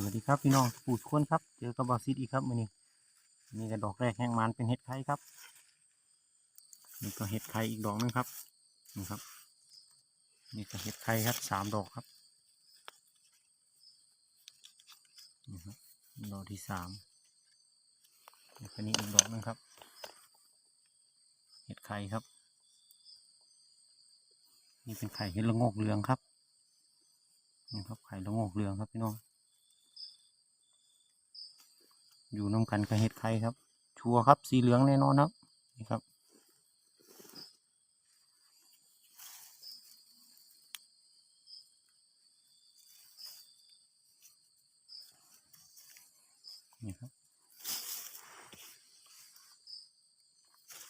สวัสดีครับพี่น้องปู่ทุกคนครับ เจอกับบอสซิดอีกครับมือนี้นี่ก็ดอกแรกแห้งมันเป็นเห็ดไข่ครับนี่ก็เห็ดไข่อีกดอกหนึงครับนี่ครับ นี่ก็เห็ดไข่ครับสามดอกครับนี่ครับดอกที่สามแล้วก็นี่อีกดอกหนึงครับ เห็ดไข่ครับ นี่เป็นไข่เห็ดละโงกเหลืองครับนี่ครับไข่ละโงกเหลืองครับพี่น้อง อยู่น้ำกันกับเห็ดไข่ครับ ชัวร์ครับ สีเหลืองแน่นอนครับ นี่ครับ นี่ครับ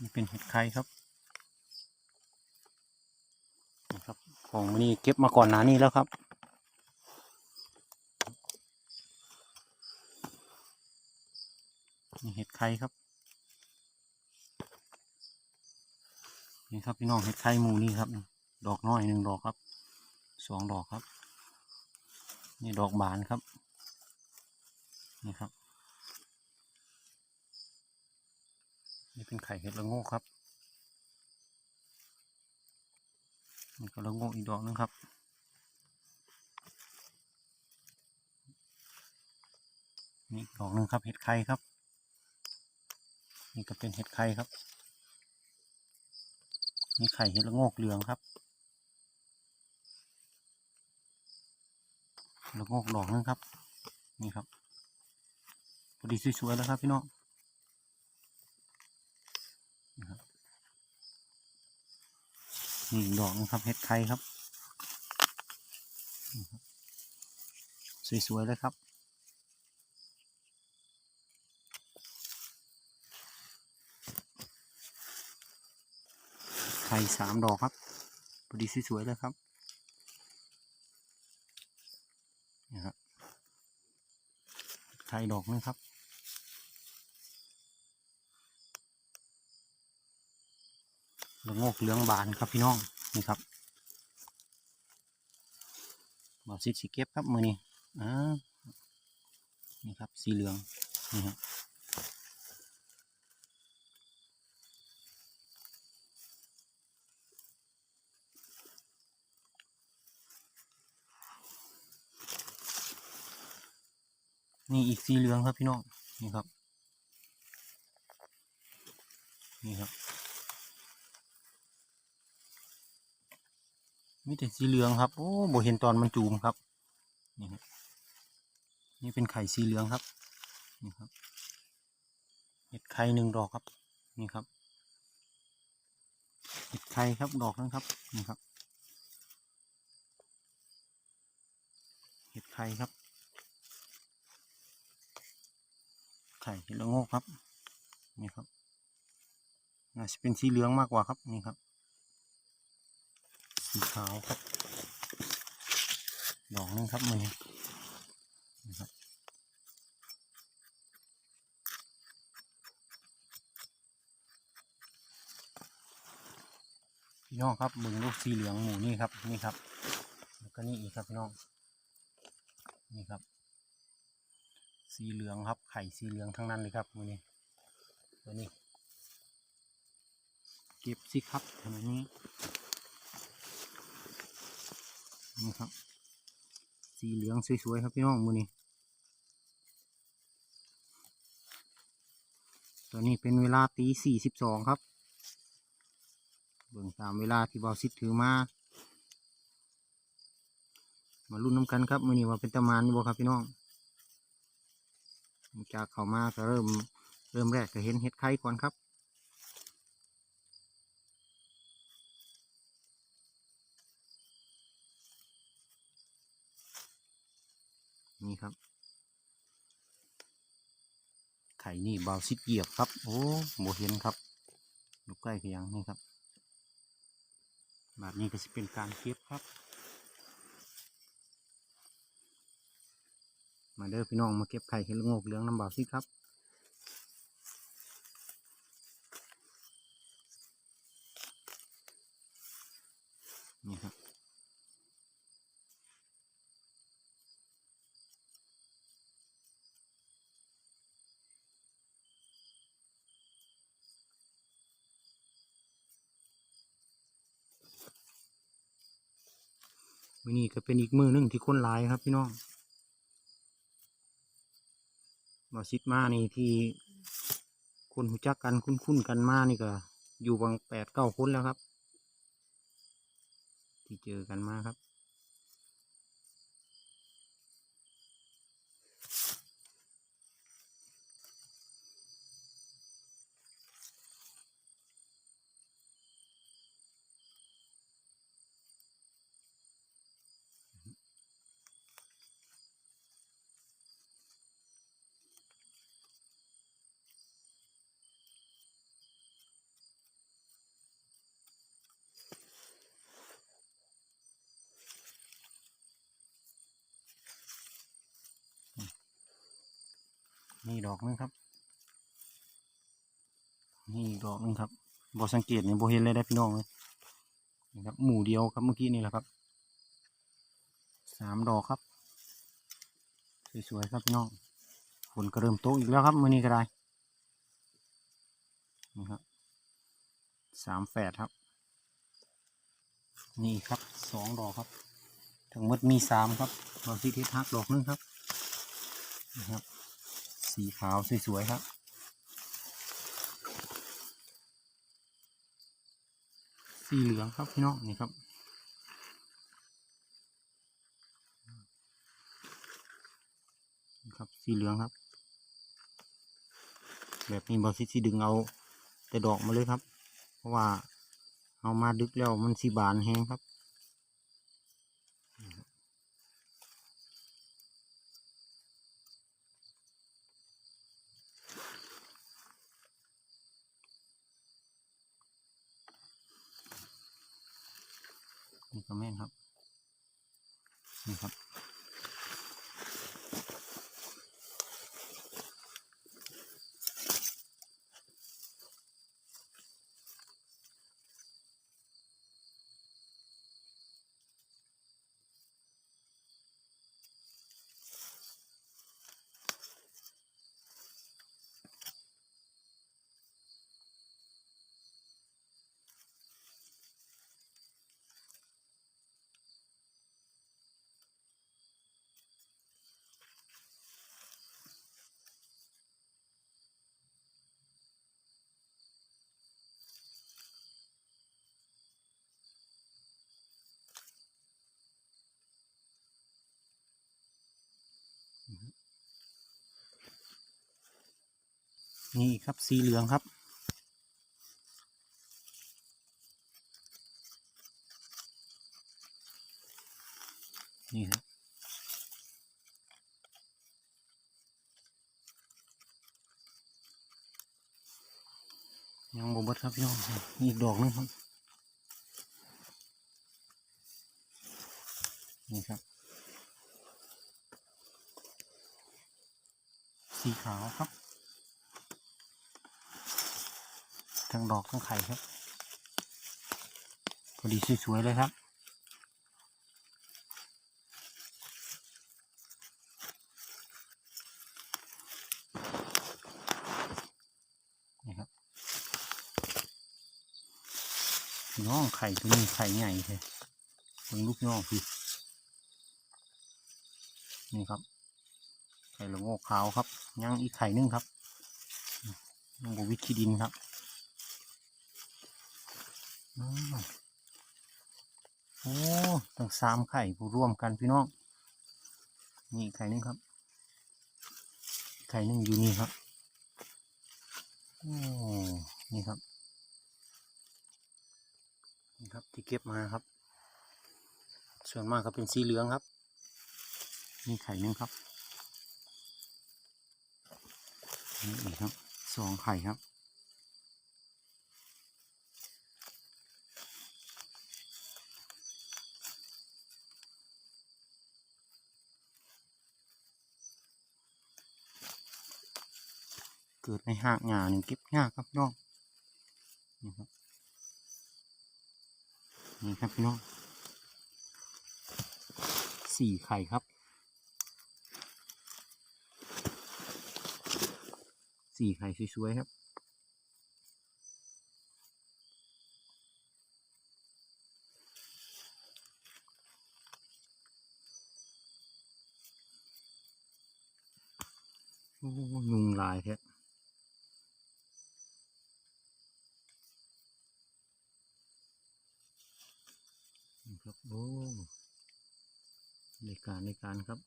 นี่เป็นเห็ดไข่ครับ นี่ครับ ของมันนี่เก็บมาก่อนหน้านี้แล้วครับ นี่เห็ด ไข่ครับ นี่ครับพี่น้องเห็ดไข่หมูนี่ครับ ดอกน้อยหนึ่งดอกครับสองดอกครับ นี่ดอกบานครับ นี่ครับ นี่เป็นไข่เห็ดละโงกครับนี่ก็ละโงกอีกดอกนึงครับนี่ดอกนึงครับเห็ดไข่ครับ นี่ก็เป็นเห็ดไข่ครับนี่ไข่เห็ดละโงกเหลืองครับละโงกดอกนึงครับ นี่ครับพอดีสวยๆแล้วครับพี่น้องนะครับนี่ดอกนึงครับเห็ดไข่ครับนี่ครับ สวยๆเลยครับ ไข่สามดอกครับพอดีสวยๆเลยครับนี่ครับไข่ดอกนึงครับละโงกเหลืองบานครับพี่น้องนี่ครับบอสิสีเก็บครับมือนี้อ่านี่ครับสีเหลืองนี่ครับ นี่อีกสีเหลืองครับพี่น้อง นี่ครับ นี่ครับมีแต่สีเหลืองครับ โอ้โบเห็นตอนมันจูมครับ นี่ครับ นี่เป็นไข่สีเหลืองครับ นี่ครับ เห็ดไข่หนึ่งดอกครับ นี่ครับ เห็ดไข่ครับดอกนึงครับ นี่ครับ เห็ดไข่ครับ ไข่เห็ดละโงกครับ นี่ครับน่าจะเป็นสีเหลืองมากกว่าครับนี่ครับ สีขาวครับ ดอกนึงครับมือนี่ครับพี่น้องครับมึงลูกสีเหลืองหมูนี่ครับนี่ครับ แล้วก็นี่อีกครับพี่น้องนี่ครับ สีเหลืองครับ ข่สีเหลืองทั้งนั้นเลยครับมือนี้ตัวนี้ เก็บสิครับทำไมนี้นี่ครับ สีเหลืองสวยๆครับพี่น้องมือนี้ตอนนี้เป็นเวลาตีสี่สิบสองครับ เบิ่งตามเวลาที่บอสิทถือมามาลุ้นน้ำกันครับมือนี้ว่าเป็นตะมานอยู่บ่ครับพี่น้อง จากเข้ามาก็เริ่มเริ่มแรกก็เห็นเห็ดไข่ก่อนครับ นี่ครับ ไข่นี่เบาซิดเหยียบครับ โอ้โมเห็นครับดูใกล้เพียงนี่ครับแบบนี้ก็จะเป็นการเก็บครับ มาเด้อพี่น้องมาเก็บไข่เห็ดงอกเหลืองน้ำบ่าวซิครับนี่ครับวันนี้ก็เป็นอีกมือหนึ่งที่คนหลายครับพี่น้อง มาซิดมานี่ที่คนหูจักกันคุ้นๆกันมานี่ก็อยู่บางแปดเก้าคนแล้วครับ ที่เจอกันมาครับ นี่ดอกนึงครับ นี่ดอกนึงครับบอสังเกตเนี่ยบอเห็นเลยได้พี่น้องเลยนี่ครับหมู่เดียวครับเมื่อกี้นี่แหละครับสามดอกครับสวยๆครับพี่น้องฝนก็เริ่มตกอีกแล้วครับมื่อนี้ก็ได้นี่ครับสามแฝดครับ นี่ครับสองดอกครับทั้งหมดมีสามครับดอกที่ทิศทักดอกนึงครับนะครับ สีขาวสวยๆครับ สีเหลืองครับพี่น้องนี่ครับครับสีเหลืองครับ แบบนี้บอสิสีดึงเอาแต่ดอกมาเลยครับ เพราะว่าเอามาดึกแล้วมันสีบานแห้งครับ แม่นครับ นี่ครับ นี่ครับสีเหลืองครับ นี่ครับยังบเบดครับพี่น้องอีกดอกหนึงครับ นี่ครับ สีขาวครับ ทั้งดอกทั้งไข่ครับพอดีสวยๆเลยครับ นี่ครับน้องไข่ตัวนี้ไข่ใหญ่เลยเป็นลูกน้องพี่นี่ครับ ไข่ละโงกขาวครับ ยังอีกไข่หนึงครับยังบวิดขี้ดินครับ โอ้ตั้งสามไข่ผู้ร่วมกันพี่น้อง นี่ไข่นึงครับ ไข่นึงอยู่นี่ครับ โอ้ นี่ครับ นี่ครับที่เก็บมาครับ ส่วนมากก็เป็นสีเหลืองครับ นี่ไข่นึงครับ นี่อีกครับ สองไข่ครับ เกิดในหากหญ้านี่เก็บยากครับพี่น้องนี่ครับนี่ครับพี่น้องสี่ไข่ครับสี่ไข่สวยๆครับ โอ้ยุงลายแท้นี่ ครับโอ้ในการในการครับ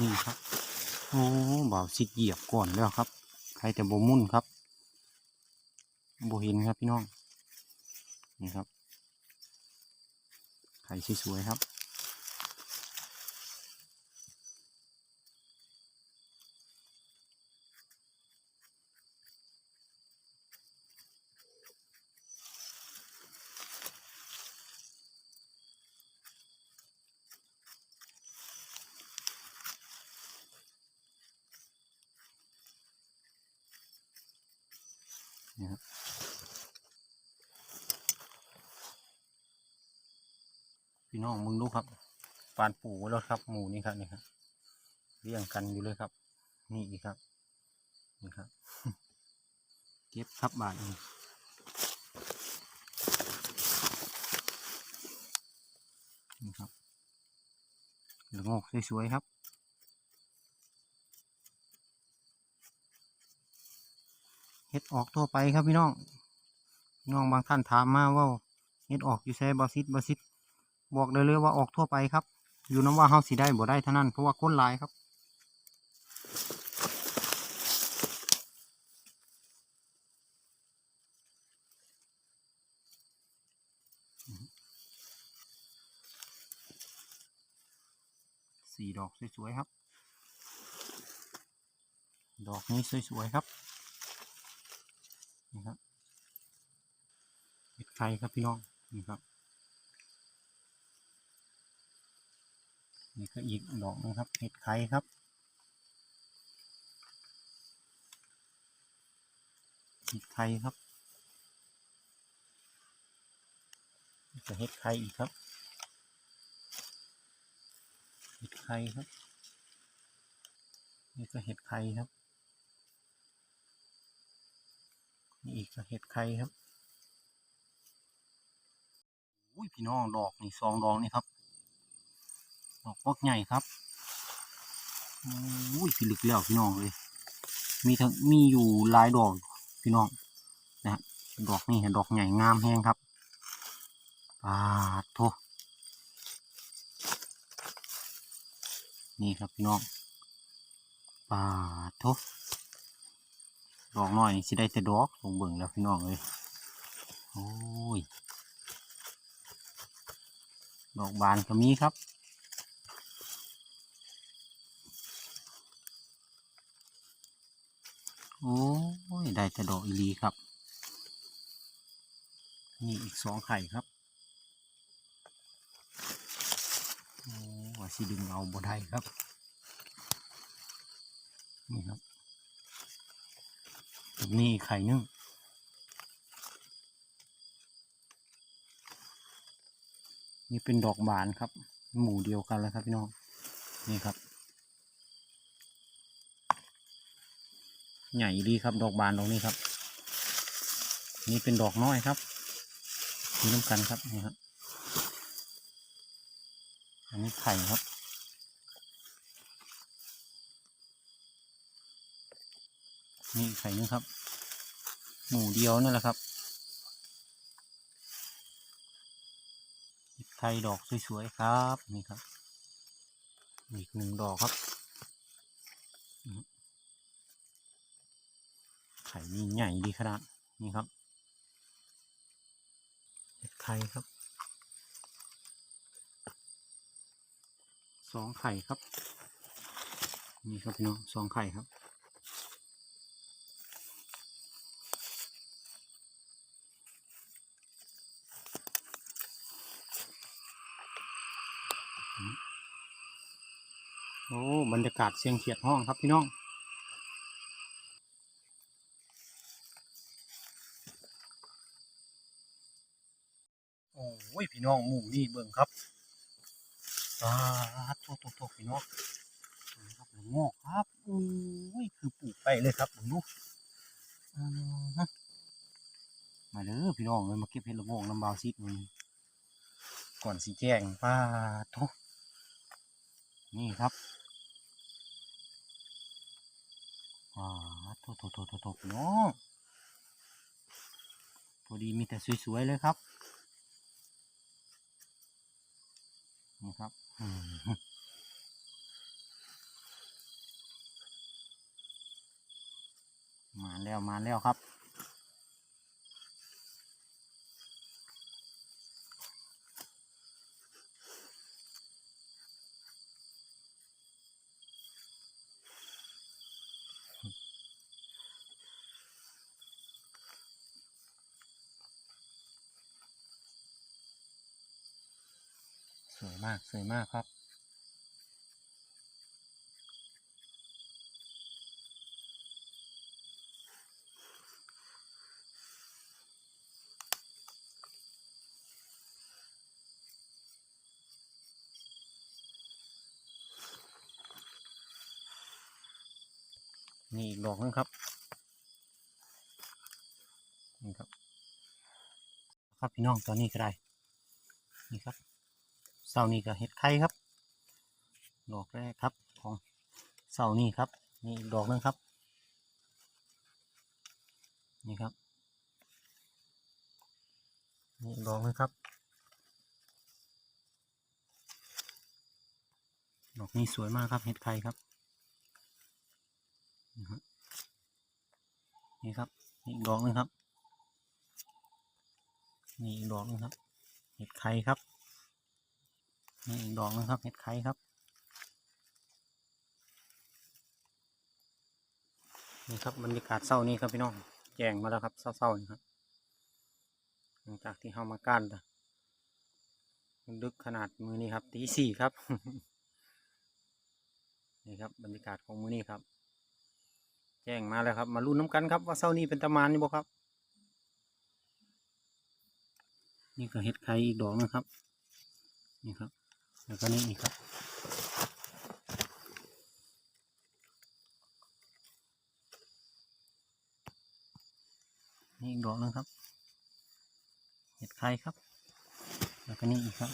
นี่ครับ โอ้บ่าวสิเหยียบก่อนแล้วครับ ใครแต่บ่มุ่นครับบ่เห็นครับพี่น้อง นี่ครับ ไข่สวยๆครับนี่ครับ พี่น้องมึงดูครับปานปูว้แล้วครับ หมูนี่ครับนี่ครับเรียงกันอยู่เลยครับ นี่อีกครับนี่ครับ เก็บครับบาทนี้นี่ครับหลืองอกสวยๆครับเห็ดออกทั่วไปครับพี่น้องพี่น้องบางท่านถามมาว่าเห็ดออกอยู่ใช้บาซิดบาซิด บอกได้เลยว่าออกทั่วไปครับ อยู่น้ำว่าเฮาสิได้บ่ได้เท่านั้นเพราะว่าคนลายครับ สี่ดอกสวยๆครับ ดอกนี้สวยๆครับนี่ครับเห็ดไข่ครับพี่น้องนี่ครับ นี่ก็อีกดอกนะครับเห็ดไข่ครับ เห็ดไข่ครับนี่ก็เห็ดไข่อีกครับ เห็ดไข่ครับ นี่ก็เห็ดไข่ครับ นี่อีกก็เห็ดไข่ครับอุ้ยพี่น้องดอกนี่สองดอกนี่ครับ ดอกพวกใหญ่ครับอุ้ยพี่ลึกแล้วพี่น้องเลย มีทั้งมีอยู่หลายดอกพี่น้องนะฮะดอกนี่ดอกใหญ่งามแห้งครับปาดโทนี่ครับพี่น้องปาดโทดอกน้อยสิได้แต่ดอกลงเบิ่งแล้วพี่น้องเลยโอ้ย ดอกบานก็มีครับ โอ้ย ได้แต่ดอกอีลีครับ นี่อีกสองไข่ครับโอ้ว่าสิดึงเอาบ่ได้ครับ นี่ครับแบบนี้ไข่นึงนี่เป็นดอกบานครับ หมู่เดียวกันแล้วครับพี่น้อง นี่ครับ ใหญ่ดีครับ ดอกบานดอกนี้ครับ นี่เป็นดอกน้อยครับมีน้ำกันครับนี่ครับ อันนี้ไข่ครับนี่ไข่นึงครับ หมู่เดียวนั่นแหละครับไข่ดอกสวยๆครับนี่ครับ อีกหนึ่งดอกครับ ข่นี่ใหญ่ดีขนาดนี่ครับเห็ดไข่ครับสองไข่ครับ นี่ครับพี่น้องสองไข่ครับโอ้บรรยากาศเสียงเขียดห้องครับพี่น้อง โอ้ยพี่ น้องมู่นี่เบิ่งครับอ่าโตโตโตพี่น้องครับหนึ่งอกครับโอ้ยคือปลูกไปเลยครับผมดูอ่าฮะมาเด้อพี่น้องเลยมาเก็บเห็ดละโงกน้ำบาวซิดมันก่อนสีแจ้งป้าโทนี่ครับว้าโทโทโทโทโทพี่น้องพอดีมีแต่สวยๆเลยครับ นี่ครับมาแล้วมาแล้วครับ วยมากสวยมากครับนี่อีกดอกนึงครับ นี่ครับ ครับพี่น้องตอนนี้ก็ได้ นี่ครับ เสานี้ก็เห็ดไข่ครับ ดอกแรกครับของเสานี้ครับ นี่อีกดอกนึงครับ นี่ครับ นี่อีกดอกนึงครับ ดอกนี้สวยมากครับเห็ดไข่ครับ นี่ครับนี่อีกดอกหนึงครับ นี่อีกดอกหนึงครับ เห็ดไข่ครับ นี่อีกดอกนึงครับเห็ดไข่ครับนี่ครับบรรยากาศเศร้านี้ครับพี่น้องแจ้งมาแล้วครับเศร้าๆนี่ครับหลังจากที่เข้ามาก้านดึกขนาดมือนี้ครับตีสี่ครับนี่ครับบรรยากาศของมือนี้ครับ แจ้งมาแล้วครับ มาลุ้นน้ำกันครับว่าเศร้านี้เป็นตะมานนี่บ่ครับ นี่ก็เห็ดไข่อีกดอกนะครับ นี่ครับ แล้วก็นี่อีกครับ นี่อีกดอกนึงครับ เห็ดไข่ครับ แล้วก็นี่อีกครับ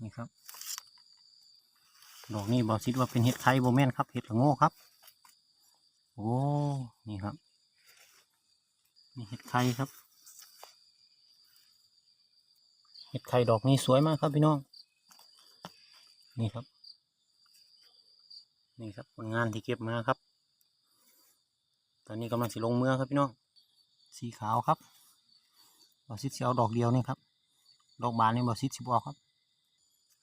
นี่ครับ ดอกนี้บอกซิดว่าเป็นเห็ดไข่โบแมนครับ เห็ดละโง่ครับ โอ้ นี่ครับ นี่เห็ดไข่ครับ เห็ดไข่ดอกนี้สวยมากครับพี่น้อง นี่ครับ นี่ครับผลงานที่เก็บมาครับ ตอนนี้กำลังสิลงเมืองครับพี่น้อง สีขาวครับบอซิดสิเอาดอกเดียวนี่ครับ ดอกบานนี่บอซิดสิบออกครับ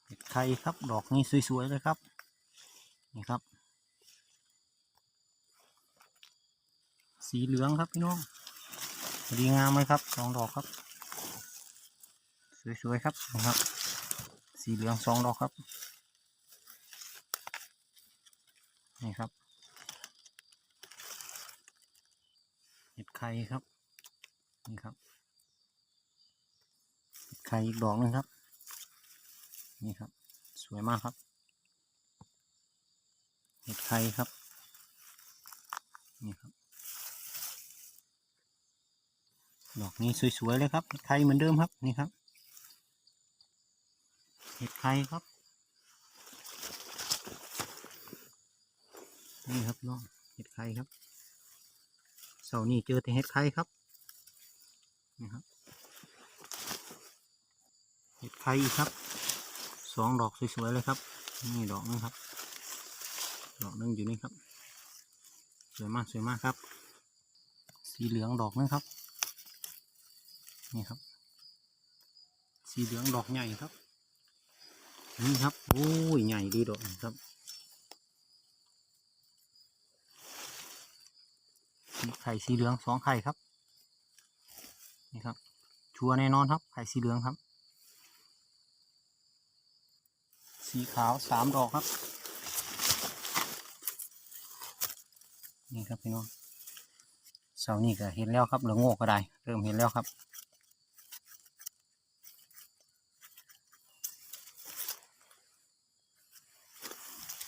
เห็ดไข่ครับ ดอกนี้สวยๆเลยครับ นี่ครับ สีเหลืองครับพี่น้องดีงามเลยครับสองดอกครับ สวยๆครับนะครับ สีเหลืองสองดอกครับ นี่ครับเห็ดไข่ครับ นี่ครับเห็ดไข่อีกดอกนึงครับ นี่ครับ สวยมากครับเห็ดไข่ครับ นี่ครับ ดอกนี้สวยๆเลยครับเห็ดไข่เหมือนเดิมครับ นี่ครับ เห็ดไข่ครับ นี่ครับน้องเห็ดไข่ครับเสาร์นี้เจอแต่เห็ดไข่ครับนี่ครับเห็ดไข่อีกครับสองดอกสวยๆเลยครับนี่ดอกนึงครับดอกนึงอยู่นี่ครับสวยมากสวยมากครับ สีเหลืองดอกนึงครับนี่ครับ สีเหลืองดอกใหญ่ครับ นี่ครับโอ้ยใหญ่ดีดอกครับไข่สีเหลืองสองไข่ครับ นี่ครับ ชัวแน่นอนครับ ไข่สีเหลืองครับ สีขาวสามดอกครับ นี่ครับพี่น้องเสานี่ก็เห็นแล้วครับเหลืองโง่ก็ได้ เริ่มเห็นแล้วครับ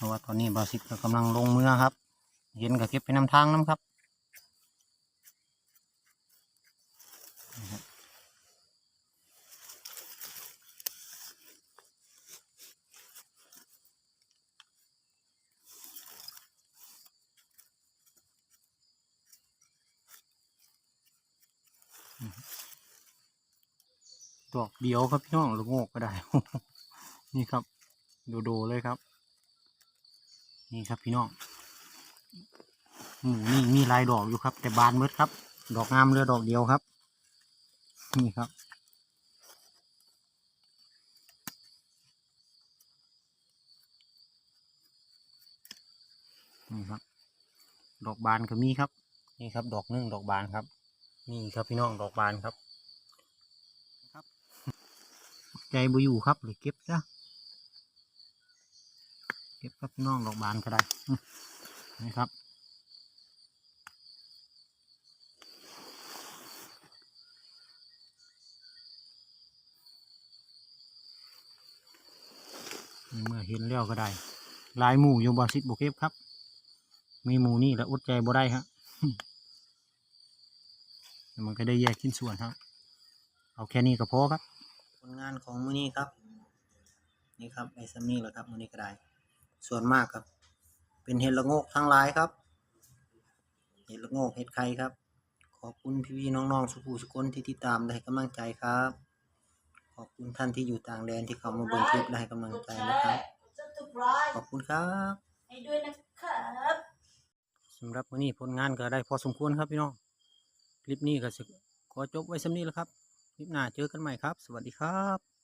ราะว่าตอนนี้บาสิตก็กำลังลงมือครับเห็นก็เก็บไปนำทางน้ำครับนี่ครับดอกเดียวครับพี่น้องลูกโงกก็ได้ นี่ครับดูดูๆเลยครับ นี่ครับพี่น้องหมูนี่มีลายดอกอยู่ครับ แต่บานเบิดครับ ดอกงามเหลือดอกเดียวครับ นี่ครับ นี่ครับ ดอกบานก็มีครับ นี่ครับ ดอกหนึ่งดอกบานครับ นี่ครับพี่น้องดอกบานครับ ครับ ใจบุอยู่ครับหรือเก็บซะ ก็บครับน้องดอกบานก็ได้นี่ครับเมื่อเห็นแล้วก็ได้ ลายหมูอยู่บอสิตบุเก็บครับ มีหมูนี่แล้วอดใจบ่ได้ฮะมันก็ได้แยกชิ้นส่วนครับ เอาแค่นี้ก็พอครับ ผลงานของมือนี้ครับ นี่ครับไอ้ซัมนี่แหละครับมือนี้ก็ได้ ส่วนมากครับ เป็นเห็ดละโงกทั้งหลายครับ เห็ดละโงกเห็ดไข่ครับ ขอบคุณพี่ๆน้องๆสุภูสุคนที่ติดตามและให้กำลังใจครับ ขอบคุณท่านที่อยู่ต่างแดนที่เข้ามาเบิ่งคลิปและให้กำลังใจนะครับจะถูกร้ายขอบคุณครับให้ด้วยนะครับสำหรับวันนี้ผลงานก็ได้พอสมควรครับพี่น้อง คลิปนี้ก็สิขอจบไว้สำนี้แล้วครับ คลิปหน้าเจอกันใหม่ครับ สวัสดีครับ